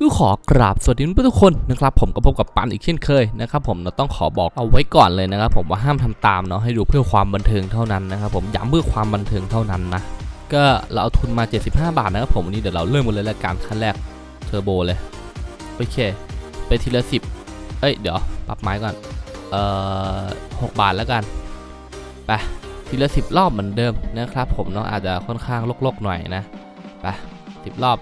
ก็ขอกราบสวัสดีทุกคนนะครับผมก็พบกับปันอีกเช่นเคยนะครับผมเราต้องขอบอกเอาไว้ก่อนเลยนะครับผมว่าห้ามทำตามเนาะให้ดูเพื่อความบันเทิงเท่านั้นนะครับผมย้ำเพื่อความบันเทิงเท่านั้นนะก็เราเอาทุนมา 75 บาทนะครับผมวันนี้เดี๋ยวเราเริ่มกันเลยละกันขั้นแรกเทอร์โบเลยโอเค ไปทีละสิบเอ้ยเดี๋ยวปรับไม้ก่อนเอ่อหกบาทแล้วกันไปทีละสิบรอบเหมือนเดิมนะครับผมเนาะอาจจะค่อนข้างลกๆหน่อยนะไปสิบรอบ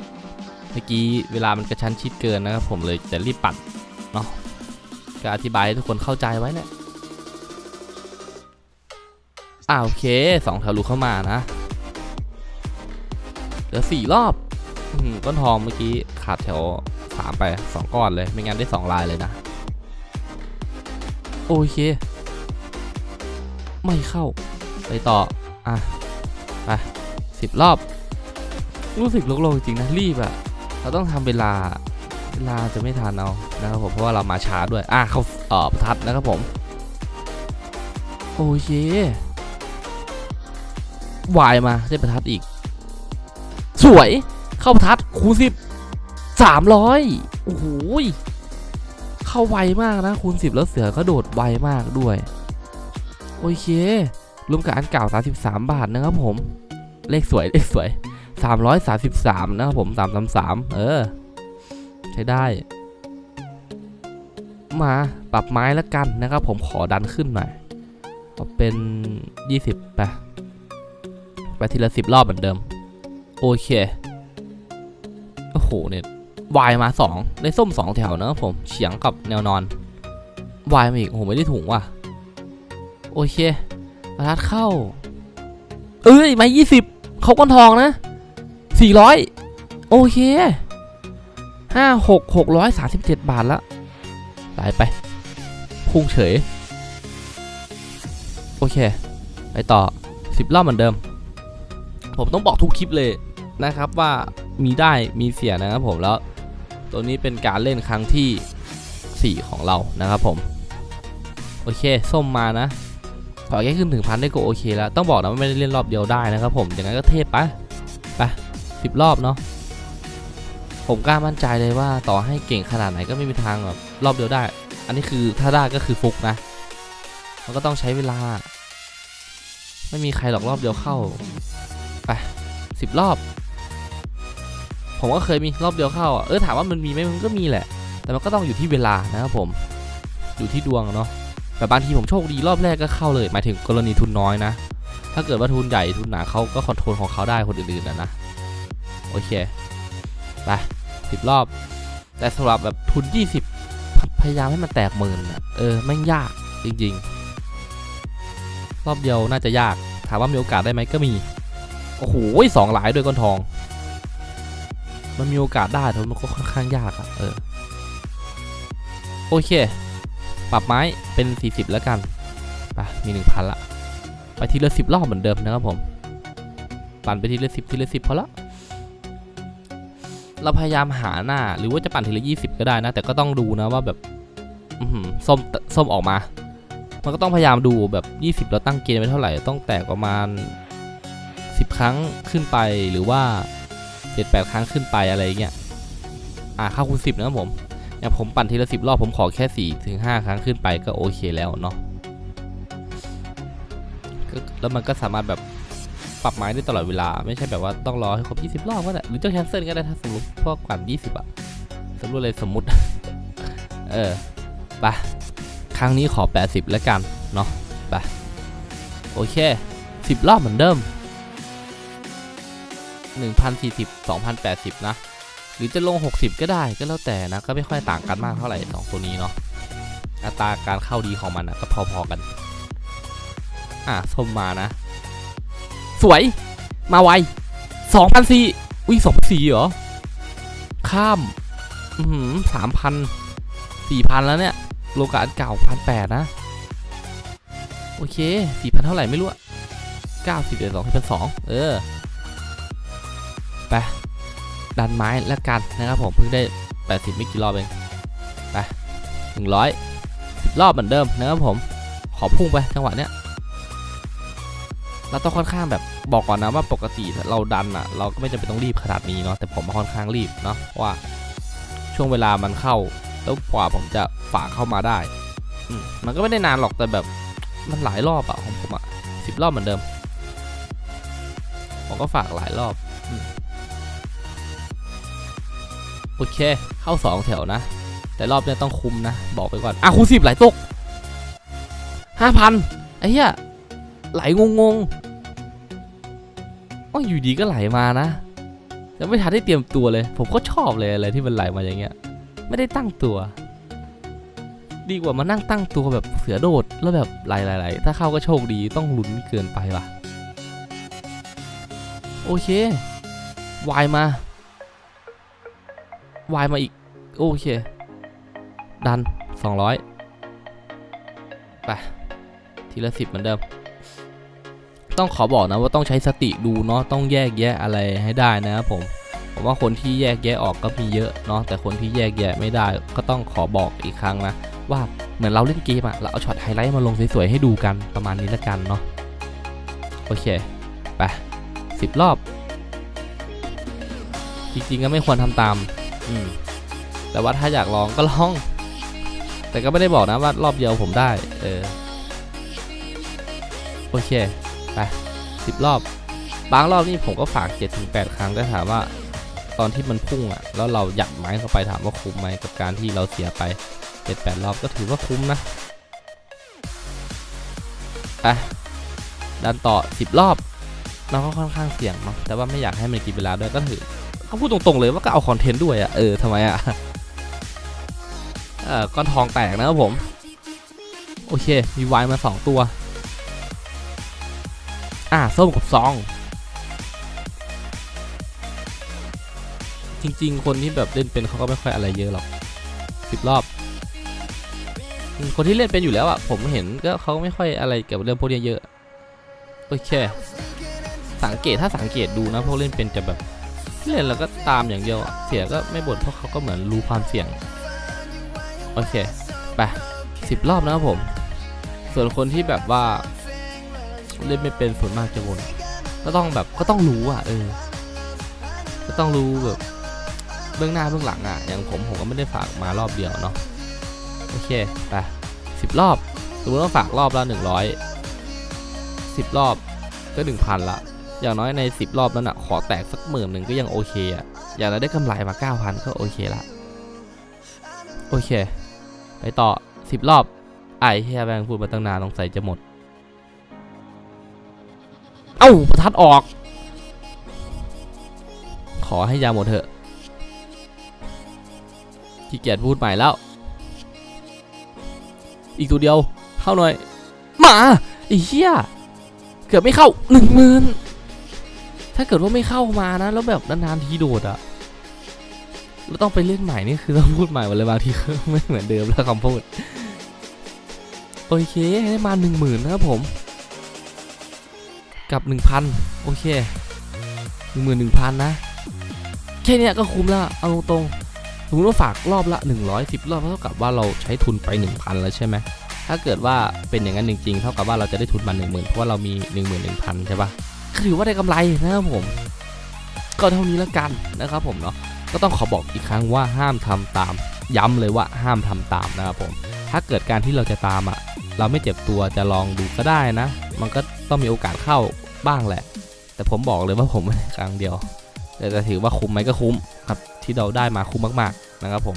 เมื่อกี้เวลามันกระชั้นชิดเกินนะครับผมเลยจะรีบปัดเนาะก็อธิบายให้ทุกคนเข้าใจไว้แหละอ่าโอเคสองทะลุเข้ามานะเหลือสี่รอบอมก้อนทองเมื่อกี้ขาดแถวสามไปสองก้อนเลยไม่งั้นได้สองลายเลยนะ โอเค ไม่เข้าไปต่อ อะ ไปสิบรอบ รู้สึกโลกๆจริงนะ รีบอะ เราต้องทำเวลาเวลาจะไม่ทันเอานะครับผมเพราะว่าเรามาช้าด้วยอะเขาเอ่อประทัดนะครับผมโอเควายมาได้ประทัดอีก สวยเข้าประทัดคูณสิบสามร้อยโอ้โหเข้าไวมากนะคูณสิบแล้วเสือก็โดดไวมากด้วย โอเครวมกับอันเก่า33บาทนะครับผม เลขสวยเลขสวย 333 นะครับผม 333 เออ ใช้ได้ มาปรับไม้แล้วกันนะครับผมขอดันขึ้นหน่อยเอาเป็น 20 ไป ไปทีละ 10 รอบเหมือนเดิม โอเค โอ้โหเนี่ยวายมา 2 ได้ส้ม 2 แถวนะครับผมเฉียงกับแนวนอนวายมาอีกโอ้โหไม่ได้ถุงว่ะ โอเคประทัดเข้า เอ้ยมา20เขาก้อนทองนะ 400 โอเค 5 6 637 บาทละไหลไป พุ่งเฉย โอเค ไปต่อ 10 รอบเหมือนเดิม ผมต้องบอกทุกคลิปเลยนะครับว่ามีได้มีเสียนะครับผมแล้ว ตัวนี้เป็นการเล่นครั้งที่ 4 ของเรานะครับผม โอเค ส้มมานะขอแค่ขึ้นถึงพันได้ก็โอเคแล้ว ต้องบอกนะไม่ได้เล่นรอบเดียวได้นะครับผมอย่างนั้นก็เทพปะ 10 รอบเนาะผมกล้ามั่นใจเลยว่าต่อให้เก่งขนาดไหนก็ไม่มีทางแบบรอบเดียวได้ อันนี้คือถ้าได้ก็คือฟุกนะ มันก็ต้องใช้เวลา ไม่มีใครหลอกรอบเดียวเข้า ไปสิบรอบ ผมก็เคยมีรอบเดียวเข้าเออถามว่ามันมีไหมมันก็มีแหละ แต่มันก็ต้องอยู่ที่เวลานะครับผม อยู่ที่ดวงเนาะ แต่บางทีผมโชคดีรอบแรกก็เข้าเลย หมายถึงกรณีทุนน้อยนะ ถ้าเกิดว่าทุนใหญ่ทุนหนาเขาก็คอนโทรลของเขาได้คนอื่นๆนะนะ โอเคไปสิบรอบ แต่สำหรับแบบทุน 20 พยายามให้มันแตกหมื่นอะเออไม่งยากจริง ๆ รอบเดียวน่าจะยาก ถามว่ามีโอกาสได้ไหมก็มี โอ้โหสองหลายด้วยก้อนทอง มันมีโอกาสได้แต่มันก็ค่อนข้างยากอะเออ โอเค ปรับไม้เป็น 40 แล้วกันไปมี 1,000 ละ ไปทีละ 10 รอบเหมือนเดิมนะครับผม ปั่นไปทีละ 10 ทีละ 10พอละ เราพยายามหาหน้า หรือว่าจะปั่นทีละ20ก็ได้นะ แต่ก็ต้องดูนะว่าแบบส้มส้มออกมา มันก็ต้องพยายามดูแบบ 20 เราตั้งเกณฑ์ไว้เท่าไหร่ ต้องแตกประมาณ 10 ครั้งขึ้นไปหรือว่า 7-8 ครั้งขึ้นไปอะไรเงี้ย อ่าเข้าคูณ 10 นะผม อย่างผมปั่นทีละ 10 รอบผมขอแค่ 4 ถึง 5 ครั้งขึ้นไปก็โอเคแล้วเนาะ แล้วมันก็สามารถแบบ ปรับไม้ได้ตลอดเวลา ไม่ใช่แบบว่าต้องรอให้ครบ 20 รอบก็ได้หรือจะแคนเซิลก็ได้ถ้าสมมติพวกปั่น20อะสมมติเลยสมมติ เออไปครั้งนี้ขอ 80 แล้วกัน เนาะไปโอเค 10 รอบเหมือนเดิม 1,040 2,080 นะ หรือจะลง 60 ก็ได้ก็แล้วแต่นะ ก็ไม่ค่อยต่างกันมากเท่าไหร่สองตัวนี้เนาะอัตราการเข้าดีของมันนะก็พอๆกัน อะส้มมานะ สวย มาไวสองพันสี่อุ้ยสองพันสี่เหรอ ข้าม อืมสามพันสี่พันแล้วเนี่ย โลกาอันเก่าพันแปดนะ โอเคสี่พันเท่าไหร่ไม่รู้อะเก้าสิบเอ็ดสองเป็นสองเออ ไป ดันไม้แล้วกันนะครับผมเพิ่งได้80ไม่กี่รอบเอง ไปหนึ่งร้อยรอบเหมือนเดิมนะครับผม ขอพุ่งไปจังหวะเนี้ย เราต้องค่อนข้างแบบบอกก่อนนะว่าปกติเราดันอะเราก็ไม่จำเป็นต้องรีบขนาดนี้เนาะแต่ผมค่อนข้างรีบเนาะเพราะว่าช่วงเวลามันเข้าแล้วกว่าผมจะฝากเข้ามาได้มันก็ไม่ได้นานหรอกแต่แบบมันหลายรอบอะของผมอะสิบรอบเหมือนเดิมผมก็ฝากหลายรอบอโอเค เข้าสองแถวนะ แต่รอบนี้ต้องคุมนะ บอกไปก่อน อะคูสิบไหลตกห้าพันไอ้เหี้ย ไหลงงงๆอ๋ออยู่ดีก็ไหลมานะยังไม่ทันได้เตรียมตัวเลย ผมก็ชอบเลยอะไรที่มันไหลมาอย่างเงี้ย ไม่ได้ตั้งตัว ดีกว่ามานั่งตั้งตัวแบบเสือโดดแล้วแบบไหลๆถ้าเข้าก็โชคดีต้องลุ้นเกินไปว่ะ โอเควายมาวายมาอีก โอเค ดัน 200 ไป ทีละสิบเหมือนเดิม ต้องขอบอกนะว่าต้องใช้สติดูเนาะต้องแยกแยะอะไรให้ได้นะครับผมผมว่าคนที่แยกแยะออกก็มีเยอะเนาะแต่คนที่แยกแยะไม่ได้ก็ต้องขอบอกอีกครั้งนะว่าเหมือนเราเล่นเกมอะเราเอาช็อตไฮไลท์มาลงสวยๆให้ดูกันประมาณนี้ละกันเนาะโอเคไปสิบรอบ จริงๆก็ไม่ควรทำตามอืมแต่ว่าถ้าอยากลองก็ลอง แต่ก็ไม่ได้บอกนะว่ารอบเดียวผมได้ เออโอเค ไปสิบรอบ บางรอบนี่ผมก็ฝาก 7-8 ครั้งแต่ถามว่า ตอนที่มันพุ่งอะแล้วเราหยัดไม้เข้าไปถามว่าคุ้มไหมกับการที่เราเสียไป 7-8 รอบก็ถือว่าคุ้มนะไปดันต่อ 10 รอบเราก็ค่อนข้างเสี่ยงเนาะแต่ว่าไม่อยากให้มันกินเวลาด้วยก็ถือเขาพูดตรงๆเลยว่าก็เอาคอนเทนต์ด้วยอะเออทำไมอะเออก้อนทองแตกนะครับผม โอเค มีไวน์มา 2 ตัว อ่าส้มกับซอง จริงๆ คนที่แบบเล่นเป็นเขาก็ไม่ค่อยอะไรเยอะหรอกสิบรอบ คนที่เล่นเป็นอยู่แล้วอะผมเห็นก็เขาไม่ค่อยอะไรเกี่ยวกับเรื่องพวกนี้เยอะโอเค สังเกตถ้าสังเกตดูนะพวกเล่นเป็นจะแบบเล่นแล้วก็ตามอย่างเดียวเสียก็ไม่บ่นเพราะเขาก็เหมือนรู้ความเสี่ยง โอเคไปสิบรอบนะครับผม ส่วนคนที่แบบว่า เล่นไม่เป็นส่วนมากจะวนก็ต้องแบบก็ต้องรู้อะเออก็ต้องรู้แบบเบื้องหน้าเบื้องหลังอะอย่างผมผมก็ไม่ได้ฝากมารอบเดียวเนาะโอเคไปสิบรอบสมมติว่าฝากรอบละหนึ่งร้อยสิบรอบก็หนึ่งพันละอย่างน้อยในสิบรอบนั้นอะขอแตกสักหมื่นหนึ่งก็ยังโอเคอะอย่างน้อยได้กำไรมาเก้าพันก็โอเคละโอเค ไปต่อสิบรอบไอ้เฮียแบงพูดมาตั้งนานสงสัยจะหมด อ้าประทัดออก ขอให้ยาหมดเถอะขี้เกียจพูดใหม่แล้ว อีกตัวเดียว เข้าหน่อย มาไอ้เหี้ยเกือบไม่เข้าหนึ่งหมื่นถ้าเกิดว่าไม่เข้ามานะ แล้วแบบนานๆทีโดดอะแล้วต้องไปเล่นใหม่นี่คือต้องพูดใหม่หมดเลยบางทีไม่เหมือนเดิมแล้วคำพูด โอเค ได้มาหนึ่งหมื่นนะครับผม กับหนึ่งพันโอเคหนึ่งหมื่นหนึ่งพันนะ แค่เนี้ยก็คุ้มแล้ว เอาตรงๆสมมติว่าฝากรอบละ 110 รอบเท่ากับว่าเราใช้ทุนไป 1,000 แล้วใช่ไหมถ้าเกิดว่าเป็นอย่างนั้นจริงๆ เท่ากับว่าเราจะได้ทุนมา 10,000 เพราะว่าเรามี 11,000 ใช่ปะก็ถือว่าได้กำไรนะครับผม ก็เท่านี้แล้วกันนะครับผมเนาะ ก็ต้องขอบอกอีกครั้งว่าห้ามทำตาม ย้ำเลยว่าห้ามทำตามนะครับผม ถ้าเกิดการที่เราจะตามอะ เราไม่เจ็บตัวจะลองดูก็ได้นะ มันก็ต้องมีโอกาสเข้า บ้างแหละ แต่ผมบอกเลยว่าผมไม่ได้ครั้งเดียว แต่จะถือว่าคุ้มไหมก็คุ้มครับ ที่เราได้มาคุ้มมาก ๆ นะครับผม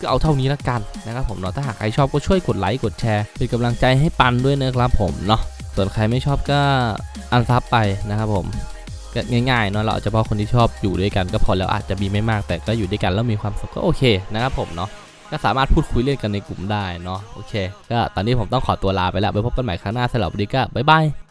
ก็เอาเท่านี้ละกันนะครับผมเนาะถ้าหากใครชอบก็ช่วยกดไลค์กดแชร์เป็นกำลังใจให้ปันด้วยนะครับผมเนาะส่วนใครไม่ชอบก็อันซับไปนะครับผมก็ง่ายๆเนาะเราเอาเฉพาะคนที่ชอบอยู่ด้วยกันก็พอแล้วอาจจะมีไม่มากแต่ก็อยู่ด้วยกันแล้วมีความสุขก็โอเคนะครับผมเนาะก็สามารถพูดคุยเล่นกันในกลุ่มได้เนาะโอเค ก็ตอนนี้ผมต้องขอตัวลาไปแล้วไว้พบกันใหม่ครั้งหน้าสำหรับวันนี้ก็บ๊ายบาย